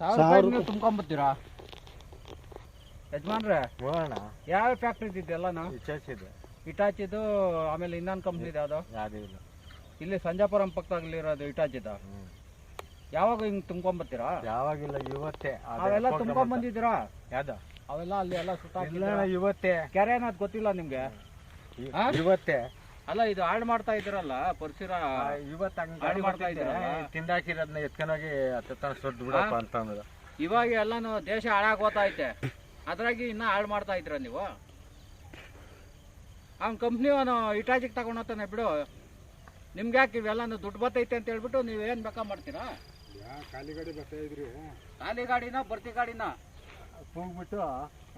ಸಾವಿರ ನೀವು ತುಂಬ್ಕೊಂಬತ್ತೀರಾ ಯಜಮಾನ್ರೆ ನೋಡೋಣ ಯಾವ ಫ್ಯಾಕ್ಟ್ರಿ ಇದೆಲ್ಲನೂ ವಿಚಾರಿಸಿದೆ ಇಟಾಚಿದು ಆಮೇಲೆ ಇನ್ನೊಂದು ಕಂಪ್ನಿದು ಇದೆ ಯಾವುದೂ? ಇಲ್ಲ. ಇಲ್ಲಿ ಸಂಜಾಪುರಂ ಪಕ್ಕದಾಗಲಿರೋದು ಇಟಾಚಿದ. ಯಾವಾಗ ಹಿಂಗ್ ತುಂಬ್ಕೊಂಬತ್ತೀರಾ ಯಾವಾಗಿಲ್ಲ ಇವತ್ತೇ. ಅದೇ ಅವೆಲ್ಲ ತುಂಬ್ಕೊಂಬಂದಿದ್ದೀರಾ ಯಾವ್ದು? ಅವೆಲ್ಲ ಅಲ್ಲಿ ಎಲ್ಲ ಸುತ್ತ ಇವತ್ತೇ. ಕೆರೆ ಅನ್ನೋದು ಗೊತ್ತಿಲ್ಲ ನಿಮ್ಗೆ? ಇವತ್ತೇ. ಅಲ್ಲ ಇದು ಹಾಳು ಮಾಡ್ತಾ ಇದ್ರಲ್ಲ ಪರಿಸರ? ಆ, ಇವತ್ತು ಹಂಗ್ ಹಾಳು ಗಾಡಿ ಮಾಡ್ತಾ ಇದ್ದಾರೆ? ತಿಂದಾಕಿರೋದನ್ನ ಎತ್ಕೊಂಡೋಗಿ ಹತ್ತ ಸುಟ್ಟು ಬಿಡಪ್ಪ ಅಂತಂದ್ರು. ಇವಾಗ ಎಲ್ಲಾನು ದೇಶ ಹಾಳಾಗೋತೈತೆ ಅದ್ರಾಗಿ ಇನ್ನ ಹಾಳು ಮಾಡ್ತಾ ಇದ್ರ ನೀವು? ಅವ್ನ ಕಂಪ್ನಿ ಅವನು ಇಟಾಜಿಗೆ ತಗೊಂಡೋತಾನೆ ಬಿಡು. ನಿಮ್ಗೆ ಯಾಕೆ ಇವೆಲ್ಲಾನು ದುಡ್ಡು ಬರ್ತೈತೆ ಅಂತ ಹೇಳ್ಬಿಟ್ಟು ನೀವು ಏನ್ ಬೇಕಾ ಮಾಡ್ತೀರಾ? ಖಾಲಿ ಗಾಡಿ ಬರ್ತಾ ಇದ್ರಿ. ಖಾಲಿ ಗಾಡಿನ ಬರ್ತಿ ಗಾಡಿನ? ಹೋಗ್ಬಿಟ್ಟು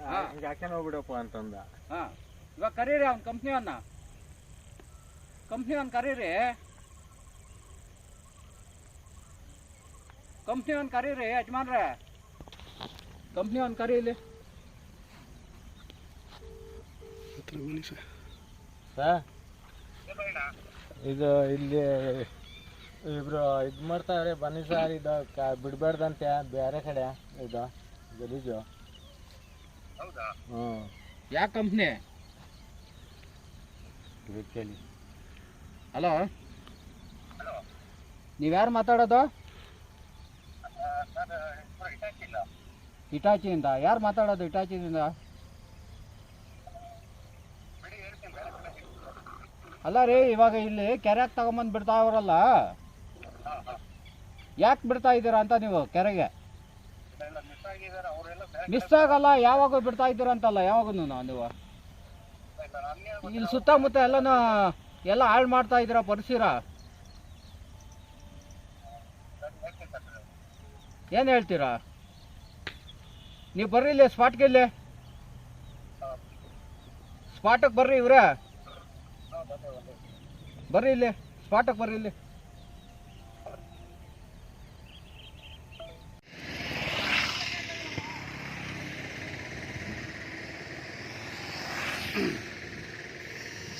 ಹಾ. ಹಿಂಗೆ ಹಾಕ್ಕೊಂಡು ಹೋಗ್ಬಿಡಪ್ಪ ಅಂತಂದ. ಹಾ. ಇವಾಗ ಕರೀರಿ ಅವ್ನ ಕಂಪ್ನಿಯವನ್ನ ಕಂಪ್ನಿಯವನ್ನ ಕರೀರಿ ಕಂಪ್ನಿಯವನ್ನ ಕರೀರಿ ಯಜಮಾನ್ರೆ ಕಂಪ್ನಿಯವನ್ನ ಕರೀಲಿ ಸರ್ ಇದು ಇಲ್ಲಿ ಇಬ್ರು ಇದು ಮಾಡ್ತಾವ್ರೆ ಬನ್ನಿ ಸರ್ ಇದು ಕ ಬಿಡ್ಬಾರ್ದಂತೆ ಬೇರೆ ಕಡೆ ಇದು ಗಲೀಜು ಹ್ಞೂ ಯಾವ ಕಂಪ್ನಿ ಇದು ಕೇಳಿ ಹಲೋ? ನೀವ್ಯಾರು ಮಾತಾಡೋದು? ಇಟಾಚಿಯಿಂದ. ಯಾರು ಮಾತಾಡೋದು ಇಟಾಚಿಯಿಂದ ಅಲ್ಲ ರೀ, ಇವಾಗ ಇಲ್ಲಿ ಕೆರೆಗೆ ತಗೊಂಬಂದು ಬಿಡ್ತಾವ್ರಲ್ಲ ಯಾಕೆ ಬಿಡ್ತಾ ಇದ್ದೀರಾ ಅಂತ ನೀವು ಕೆರೆಗೆ? ಮಿಸ್ ಆಗಲ್ಲ, ಯಾವಾಗ ಬಿಡ್ತಾ ಇದ್ದೀರಾ ಅಂತಲ್ಲ ಯಾವಾಗೂ ನೀವು? ಇಲ್ಲಿ ಸುತ್ತಮುತ್ತ ಎಲ್ಲನೂ ಎಲ್ಲ ಹಾಳು ಮಾಡ್ತಾ ಇದ್ದೀರಾ ಪರಿಸರ? ಏನು ಹೇಳ್ತೀರಾ? ನೀವು ಬರ್ರಿ ಇಲ್ಲಿ ಸ್ಪಾಟ್ಗೆ ಇಲ್ಲೇ. ಸ್ಪಾಟಕ್ಕೆ ಬರ್ರಿ ಇವ್ರೆ. ಬರ್ರಿ ಇಲ್ಲಿ ಸ್ಪಾಟಕ್ಕೆ ಬರ್ರಿ ಇಲ್ಲಿ.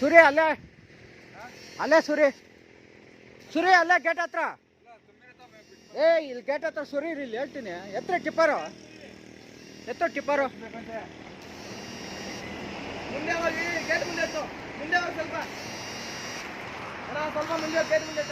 ಸೂರ್ಯ, ಅಲ್ಲೇ. ಅಲ್ಲೇ ಸುರಿ. ಸುರಿ ಅಲ್ಲೇ ಗೇಟ್ ಹತ್ರ. ಏ, ಇಲ್ಲಿ ಗೇಟ್ ಹತ್ರ ಸುರಿ ಇಲ್ಲಿ ಹೇಳ್ತೀನಿ. ಎತ್ತರ ಟಿಪ್ಪರು. ಎತ್ತ ಟಿಪ್ಪರು. ಮುಂದೆ ಹೋಗಿ, ಗೇಟ್ ಮುಂದೆ ಮುಂದೆ ಸ್ವಲ್ಪ. ಸ್ವಲ್ಪ ಮುಂದೆ ಗೇಟ್ ಮುಂದೆ